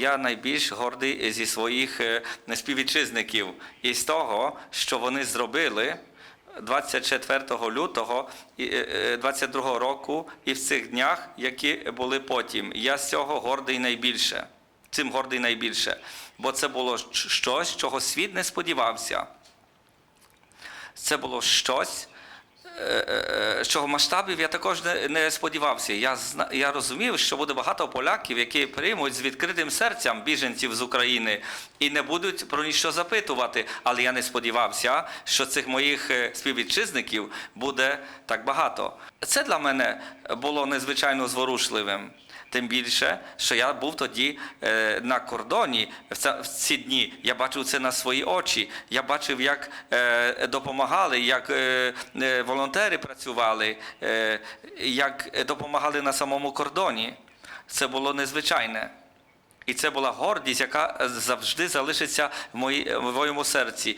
Я найбільш гордий зі своїх е, співвітчизників і з того, що вони зробили 24 лютого і, е, е, 22 року і в цих днях, які були потім. Я з цього гордий найбільше. Цим гордий найбільше. Бо це було щось, чого світ не сподівався. Це було щось, е, е, масштабів я також не, не сподівався. Я, я розумів, що буде багато поляків, які приймуть з відкритим серцем біженців з України і не будуть про нічого запитувати. Але я не сподівався, що цих моїх е, співвітчизників буде так багато. Це для мене було незвичайно зворушливим. Тим більше, що я був тоді е, на кордоні в, ца- в ці дні. Я бачив це на свої очі. Я бачив, як е, допомагали, як е, е, волонтери працювали, е, як допомагали на самому кордоні. Це було незвичайне. І це була гордість, яка завжди залишиться в моєму серці.